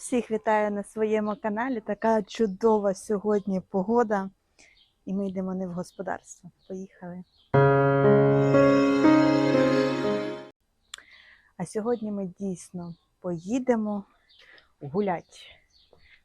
Всіх вітаю на своєму каналі. Така чудова сьогодні погода. І ми йдемо не в господарство. Поїхали. А сьогодні ми дійсно поїдемо гулять.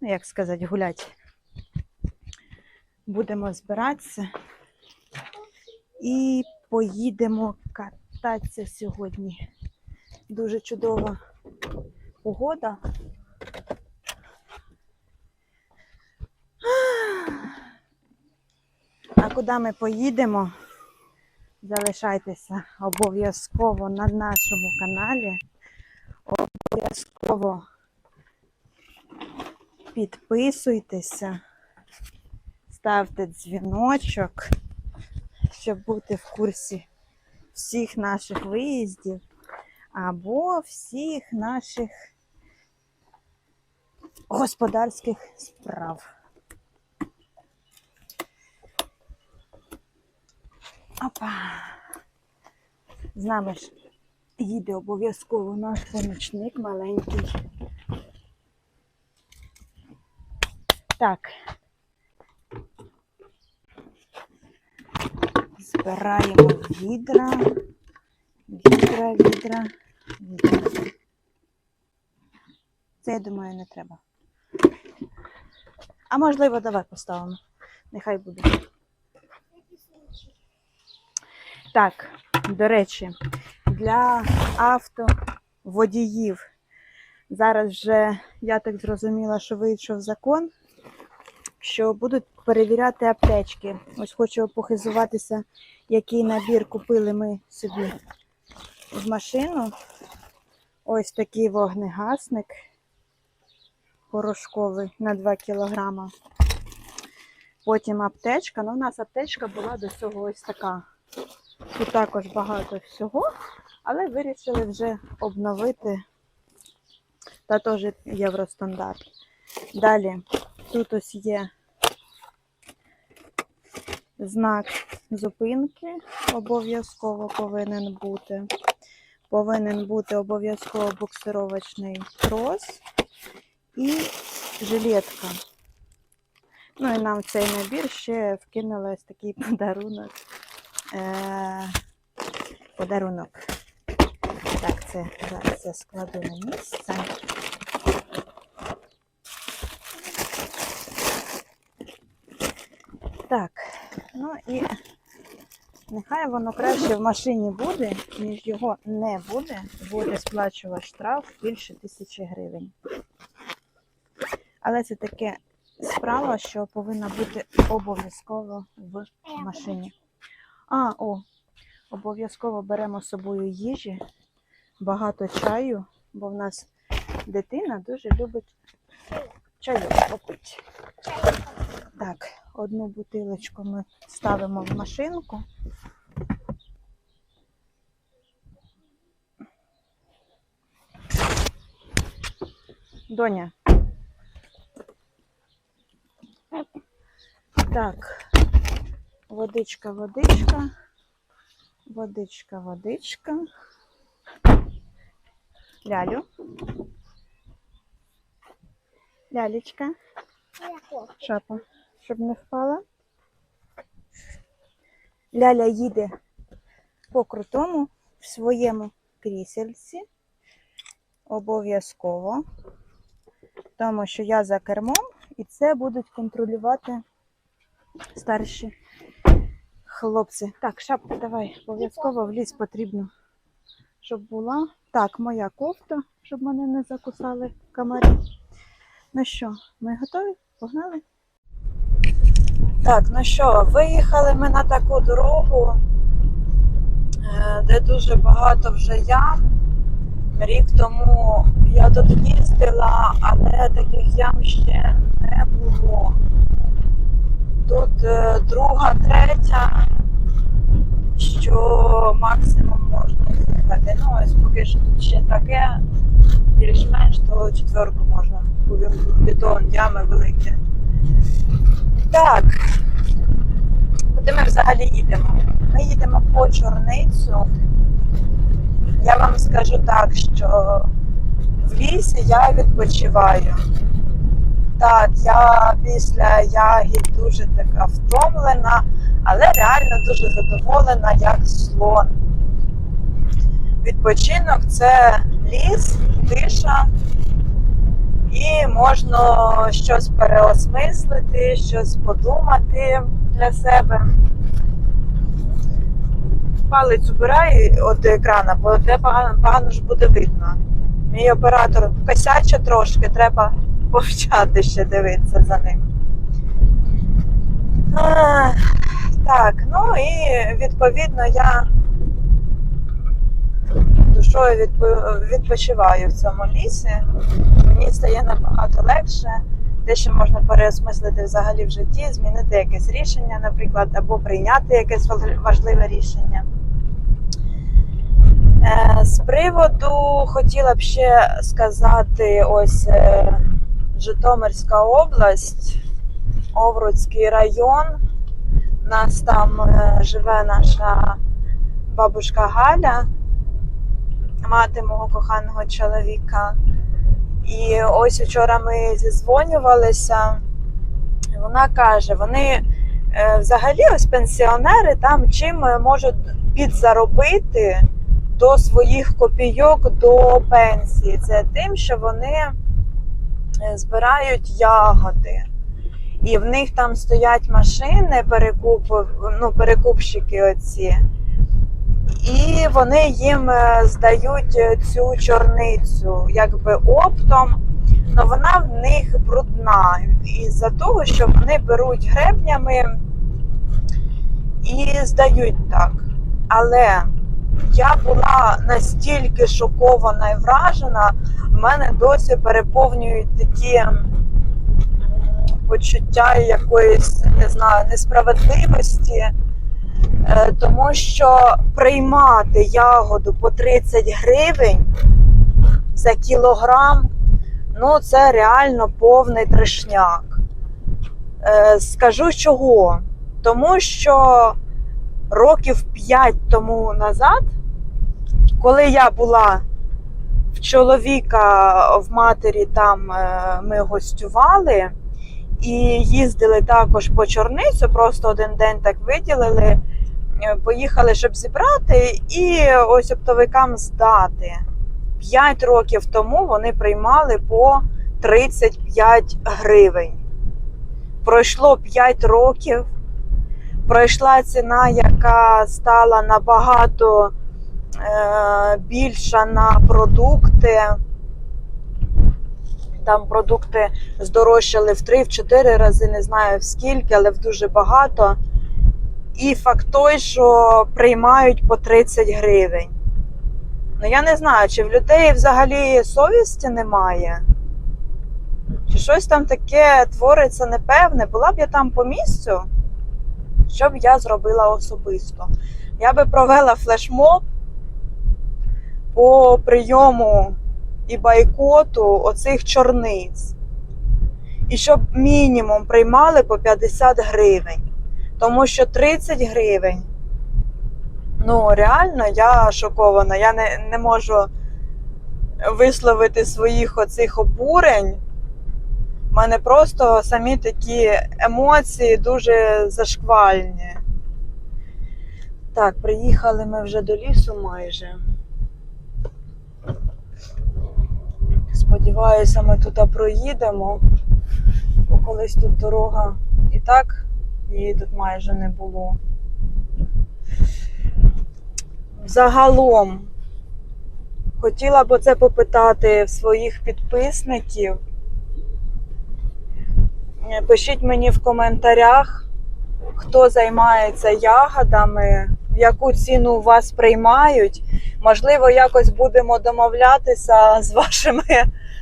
Ну, як сказати, гулять. Будемо збиратися і поїдемо кататися сьогодні. Дуже чудова погода. Куди ми поїдемо? Залишайтеся обов'язково на нашому каналі. Обов'язково підписуйтеся, ставте дзвіночок, щоб бути в курсі всіх наших виїздів або всіх наших господарських справ. Опа. З нами ж їде обов'язково наш помічник маленький. Так. Збираємо відра. Відра, відра, відра. Це, я думаю, не треба. А можливо, давай поставимо. Нехай буде. Так, до речі, для автоводіїв. Зараз вже, я так зрозуміла, що вийшов закон, що будуть перевіряти аптечки. Ось хочу похизуватися, який набір купили ми собі в машину. Ось такий вогнегасник порошковий на 2 кілограма. Потім аптечка. Ну, у нас аптечка була до цього ось така. Тут також багато всього, але вирішили вже обновити та теж євростандарт. Далі тут ось є знак зупинки, обов'язково повинен бути. Повинен бути обов'язково буксировочний трос і жилетка. Ну і нам в цей набір ще вкинули ось такий подарунок. Е, подарунок. Так, це зараз я складу на місце. Так, ну і нехай воно краще в машині буде, ніж його не буде, буде сплачувати штраф більше тисячі гривень. Але це таке справа, що повинна бути обов'язково в машині. А, о, обов'язково беремо з собою їжі, багато чаю, бо в нас дитина дуже любить чайок попити. Так, одну бутилочку ми ставимо в машинку. Доня. Так, водичка, водичка, водичка, водичка. Лялю. Лялечка. Шапа, щоб не впала. Ляля їде по крутому в своєму крісельці. Обов'язково. Тому що я за кермом і це будуть контролювати старші хлопці. Так, шапка, давай. Обов'язково в ліс потрібно, щоб була. Так, моя кофта, щоб мене не закусали комарі. Ну що, ми готові? Погнали? Так, ну що, виїхали ми на таку дорогу, е, де дуже багато вже ям. Рік тому я тут їздила, але таких ям ще не було. Тут е, друга, третя, що максимум можна їхати. Ну, ось поки що тут ще таке, більш-менш, то четверку можна. Бетон, ями великі. Так, куди ми взагалі їдемо? Ми їдемо по чорницю. Я вам скажу так, що в лісі я відпочиваю. Так, я після ягід дуже така втомлена, але реально дуже задоволена, як слон. Відпочинок це ліс, тиша, і можна щось переосмислити, щось подумати для себе. Палець убирай від екрана, бо тебе погано, погано ж буде видно. Мій оператор косяче трошки, треба повчати ще дивитися за ним. А, так, ну і відповідно я душою відпочиваю в цьому лісі. Мені стає набагато легше. Те, що можна переосмислити взагалі в житті, змінити якесь рішення, наприклад, або прийняти якесь важливе рішення. Е, З приводу хотіла б ще сказати: ось е, Житомирська область, Овруцький район. У нас там е, живе наша бабушка Галя, мати мого коханого чоловіка. І ось вчора ми зізвонювалися. Вона каже, вони е, взагалі ось пенсіонери там чим е, можуть підзаробити до своїх копійок до пенсії. Це тим, що вони збирають ягоди. І в них там стоять машини, перекуп, ну, перекупщики оці. І вони їм е, здають е, цю чорницю якби оптом, але вона в них брудна. Із-за того, що вони беруть гребнями і здають так. Але я була настільки шокована і вражена, в мене досі переповнюють такі почуття якоїсь, не знаю, несправедливості. Е, Тому що приймати ягоду по 30 гривень за кілограм, ну це реально повний трешняк. Е, Скажу чого? Тому що років 5 тому назад, коли я була в чоловіка в матері, там е, ми гостювали і їздили також по чорницю, просто один день так виділили. Е, Поїхали, щоб зібрати, і ось оптовикам здати. 5 років тому вони приймали по 35 гривень. Пройшло 5 років. Пройшла ціна, яка стала набагато е, більша на продукти. Там продукти здорожчали в 3-4 рази, не знаю в скільки, але в дуже багато. І факт той, що приймають по 30 гривень. Ну я не знаю, чи в людей взагалі совісті немає, чи щось там таке твориться непевне. Була б я там по місцю, що б я зробила особисто? Я би провела флешмоб по прийому і бойкоту оцих чорниць. І щоб мінімум приймали по 50 гривень. Тому що 30 гривень. Ну, реально, я шокована. Я не, не можу висловити своїх оцих обурень. У мене просто самі такі емоції дуже зашквальні. Так, приїхали ми вже до лісу майже. Сподіваюся, ми тут проїдемо, бо колись тут дорога і так її тут майже не було. Загалом, хотіла б оце попитати в своїх підписників. Е, Пишіть мені в коментарях, хто займається ягодами, яку ціну у вас приймають. Можливо, якось будемо домовлятися з вашими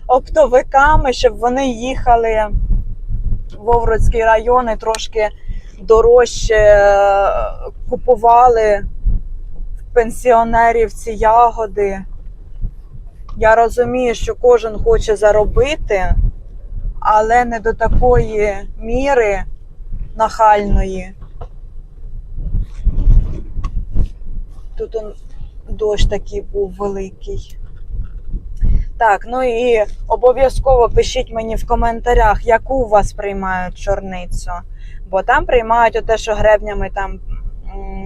оптовиками, щоб вони їхали в Овруцький район і трошки дорожче е, купували пенсіонерів ці ягоди. Я розумію, що кожен хоче заробити, але не до такої міри нахальної. Тут он дощ такий був великий. Так, ну і обов'язково пишіть мені в коментарях, яку у вас приймають чорницю. Бо там приймають те, що гребнями там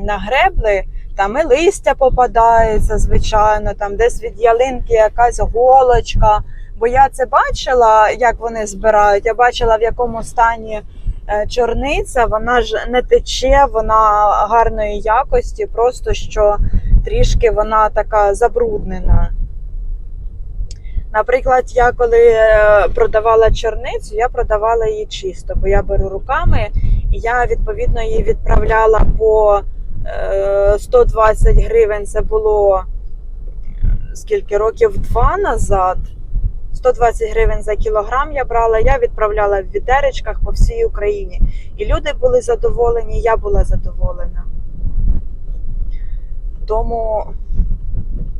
нагребли, там і листя попадається, звичайно, там десь від ялинки якась голочка. Бо я це бачила, як вони збирають. Я бачила, в якому стані е, чорниця. Вона ж не тече, вона гарної якості, просто що трішки вона така забруднена. Наприклад, я коли е, продавала чорницю, я продавала її чисто, бо я беру руками, і я відповідно її відправляла по е, 120 гривень. Це було е, скільки років два назад. 120 гривень за кілограм я брала, я відправляла в відеречках по всій Україні. І люди були задоволені, я була задоволена. Тому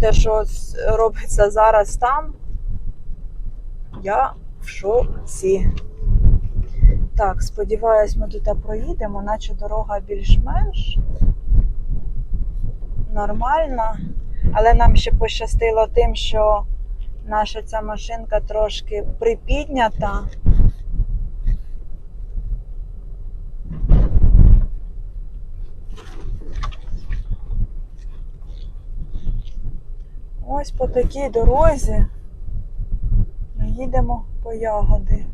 те, що робиться зараз там, я в шоці. Так, сподіваюсь, ми тут проїдемо, наче дорога більш-менш нормальна. Але нам ще пощастило тим, що наша ця машинка трошки припіднята. Ось по такій дорозі ми їдемо по ягоди.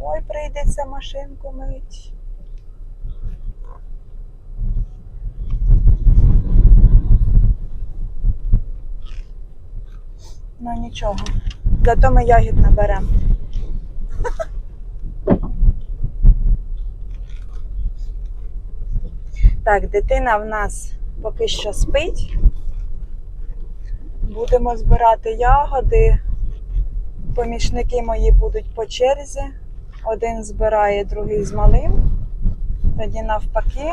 Ой, прийдеться машинку мить. Ну нічого. Зато ми ягід наберемо. Так, дитина в нас поки що спить. Будемо збирати ягоди. Помічники мої будуть по черзі. Один збирає, другий з малим. Тоді навпаки.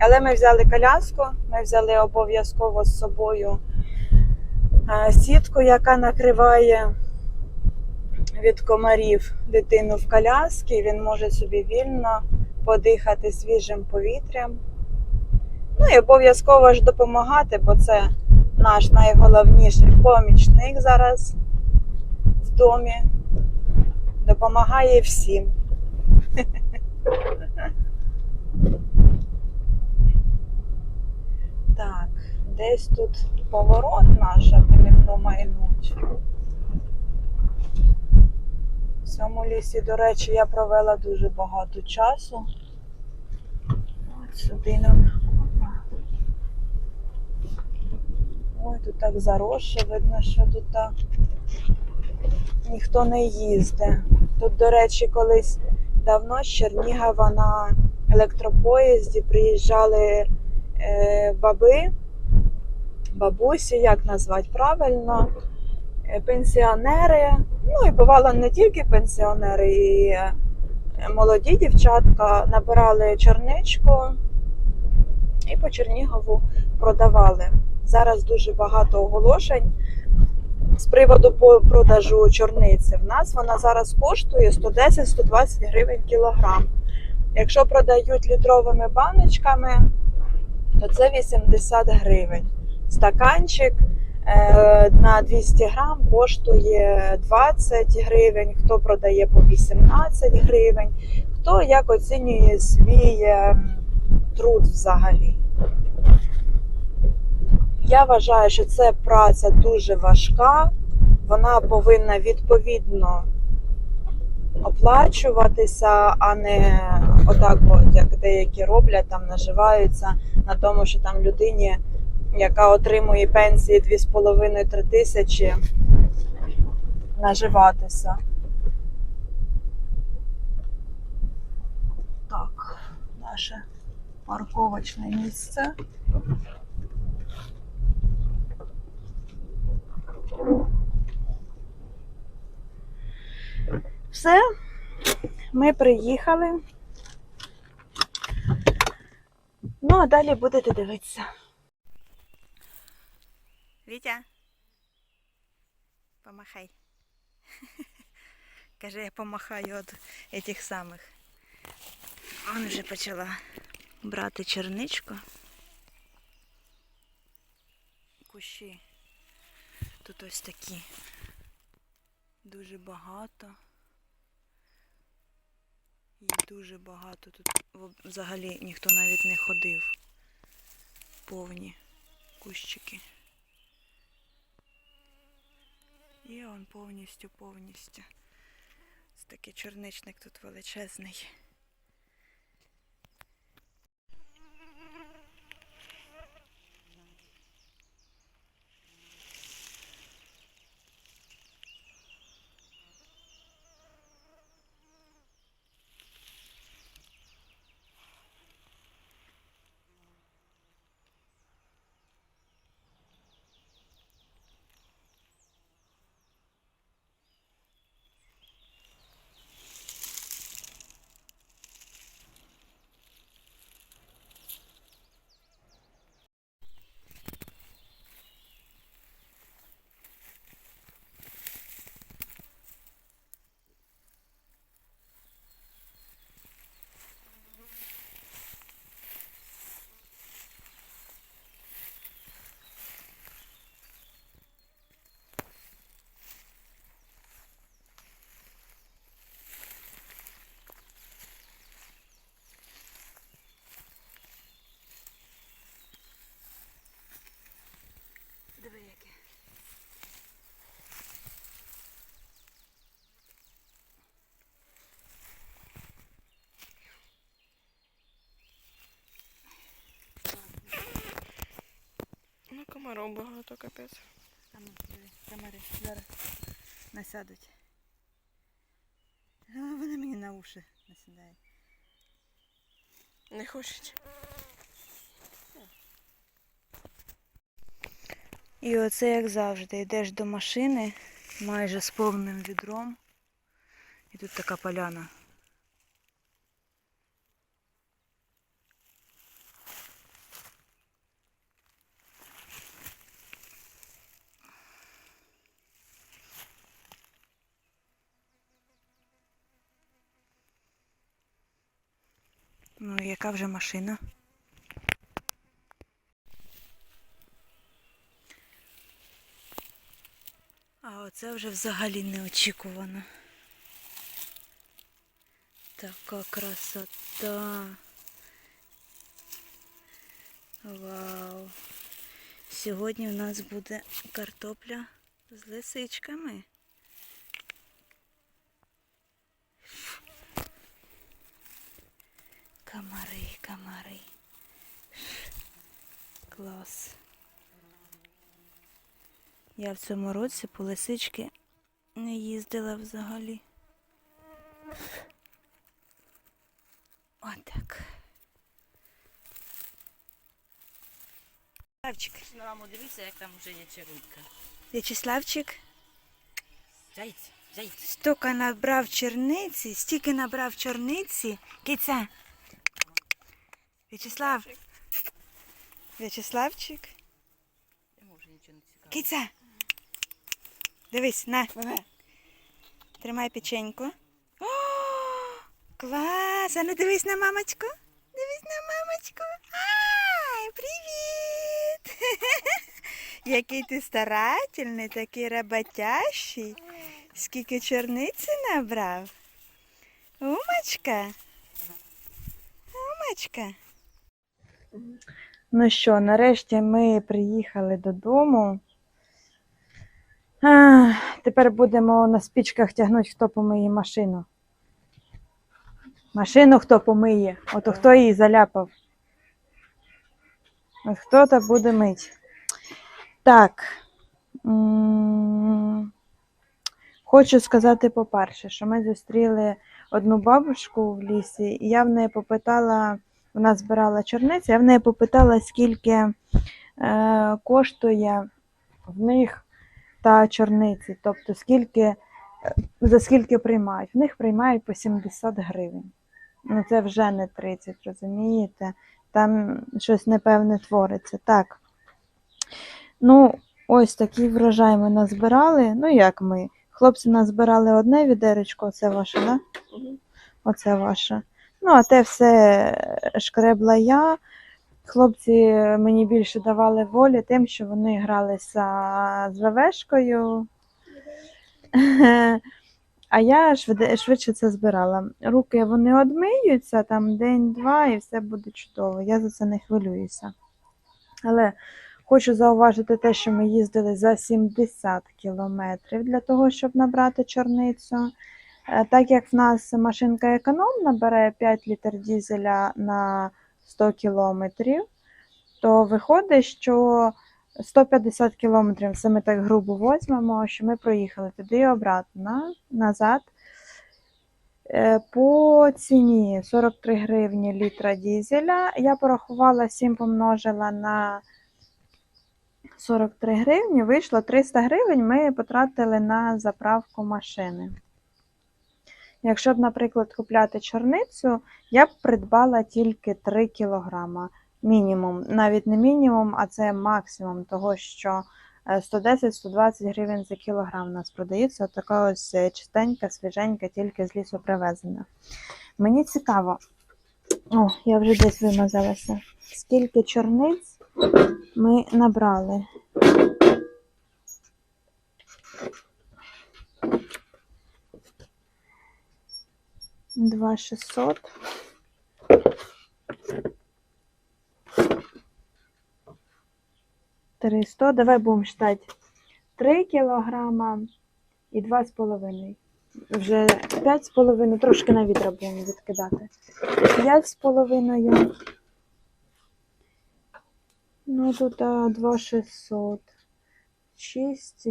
Але ми взяли коляску, ми взяли обов'язково з собою сітку, яка накриває від комарів дитину в коляски. Він може собі вільно подихати свіжим повітрям. Ну і обов'язково ж допомагати, бо це наш найголовніший помічник зараз в домі. Допомагає всім. Так, десь тут поворот наш, аби не промайнуть. В цьому лісі, до речі, я провела дуже багато часу. От сюди нам. Ой, тут так заросше, видно, що тут так ніхто не їздить. Тут, до речі, колись давно з Чернігова на електропоїзді приїжджали е, баби, бабусі, як назвати правильно, е, пенсіонери. Ну і бувало не тільки пенсіонери, і е, молоді дівчатка набирали чорничку і по Чернігову продавали. Зараз дуже багато оголошень з приводу продажу чорниці. В нас вона зараз коштує 110-120 гривень кілограм. Якщо продають літровими баночками, то це 80 гривень. Стаканчик е, на 200 грам коштує 20 гривень, хто продає по 18 гривень, хто як оцінює свій е, труд взагалі. Я вважаю, що це праця дуже важка, вона повинна відповідно оплачуватися, а не отак, от, як деякі роблять, там наживаються на тому, що там людині, яка отримує пенсії 2,5-3 тисячі, наживатися. Так, наше парковочне місце. Все, ми приїхали. Ну, а далі будете дивитися. Вітя. Помахай. Каже, я помахаю від этих самих. Он вже почала брати черничку. Кущі. Тут ось такі. Дуже багато. Їх дуже багато. Тут взагалі ніхто навіть не ходив. Повні кущики. І он повністю, повністю. Ось такий чорничник тут величезний. Багато, капець. Там диви, комари зараз насядуть. А, вони мені на уші насідають. Не хочуть. І оце як завжди, йдеш до машини майже з повним відром. І тут така поляна. Яка вже машина? А оце вже взагалі неочікувано. Така красота. Вау. Сьогодні у нас буде картопля з лисичками. Комари, комари. Клас. Я в цьому році по лисички не їздила взагалі. Отак. Славчик. На дивіться, як там вже є черунька. В'ячеславчик Зайць, зайць. стільки набрав черниці, стільки набрав чорниці. Киця. В'ячеслав. В'ячеславчик. Киця. Дивись, на. Тримай печеньку. О, клас! А ну дивись на мамочку. Дивись на мамочку. Ай, привіт! Який ти старательний, такий роботящий. Скільки чорниці набрав. Умочка. Умочка. Ну що, нарешті ми приїхали додому. А, тепер будемо на спічках тягнути, хто помиє машину. Машину хто помиє, ото хто її заляпав. От хто то буде мить. Так. Хочу сказати, по-перше, що ми зустріли одну бабушку в лісі, і я в неї попитала, вона збирала чорниці, я в неї попитала, скільки е, коштує в них та чорниці, тобто скільки, е, за скільки приймають. В них приймають по 70 гривень. Ну це вже не 30, розумієте? Там щось непевне твориться. Так. Ну, ось такий врожай ми назбирали. Ну, як ми? Хлопці назбирали одне відеречко, оце ваше, да? Оце ваше. Ну, а те все шкребла я. Хлопці мені більше давали волі тим, що вони гралися з ВВшкою. А я швидше це збирала. Руки вони одмиються, там день-два і все буде чудово. Я за це не хвилююся. Але хочу зауважити те, що ми їздили за 70 кілометрів для того, щоб набрати чорницю. Е, Так як в нас машинка економна бере 5 літр дізеля на 100 кілометрів, то виходить, що 150 кілометрів, це ми так грубо возьмемо, що ми проїхали туди і обратно, назад. Е, По ціні 43 гривні літра дізеля. Я порахувала 7 помножила на 43 гривні, вийшло 300 гривень ми потратили на заправку машини. Якщо б, наприклад, купляти чорницю, я б придбала тільки 3 кілограма. Мінімум, навіть не мінімум, а це максимум того, що е, 110-120 гривень за кілограм у нас продається. От така ось е, чистенька, свіженька, тільки з лісу привезена. Мені цікаво, о, я вже десь вимазалася. Скільки чорниць ми набрали? Два шістсот. Триста. Давай будемо считати. Три кілограма і два з половиною. Вже п'ять з половиною, трошки на вітра будемо відкидати. П'ять з половиною. Ну, тут а, два шістсот. Шість,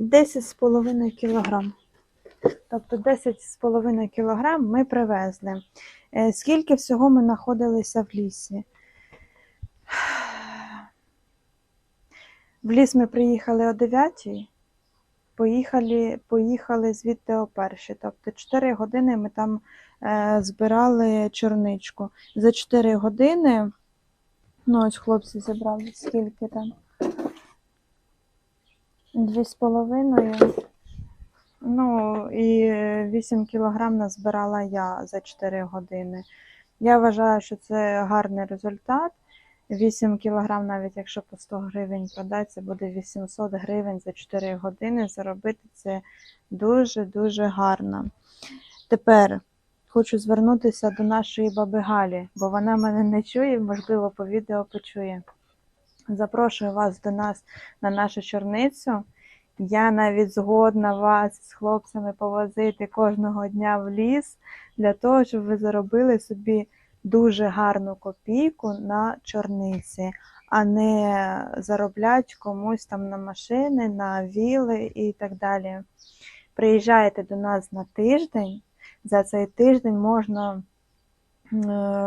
вісім сто. Вісім сто. Десять з половиною кілограм. Тобто 10 з половиною кілограм ми привезли. Е, Скільки всього ми знаходилися в лісі? В ліс ми приїхали о 9, поїхали, поїхали звідти о 1. Тобто 4 години ми там е, збирали чорничку. За 4 години, ну ось хлопці зібрали скільки там? Дві з половиною. Ну, і 8 кілограм назбирала я за 4 години. Я вважаю, що це гарний результат. 8 кілограм, навіть якщо по 100 гривень продати, це буде 800 гривень за 4 години. Заробити це дуже-дуже гарно. Тепер хочу звернутися до нашої баби Галі, бо вона мене не чує, можливо, по відео почує. Запрошую вас до нас на нашу чорницю. Я навіть згодна вас з хлопцями повозити кожного дня в ліс для того, щоб ви заробили собі дуже гарну копійку на чорниці, а не зароблять комусь там на машини, на віли і так далі. Приїжджайте до нас на тиждень. За цей тиждень можна е,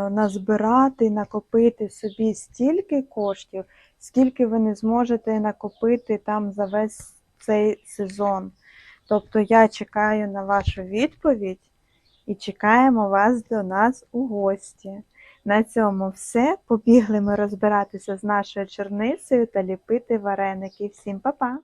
назбирати, накопити собі стільки коштів, скільки ви не зможете накопити там за весь цей сезон. Тобто я чекаю на вашу відповідь і чекаємо вас до нас у гості. На цьому все. Побігли ми розбиратися з нашою черницею та ліпити вареники. Всім па-па!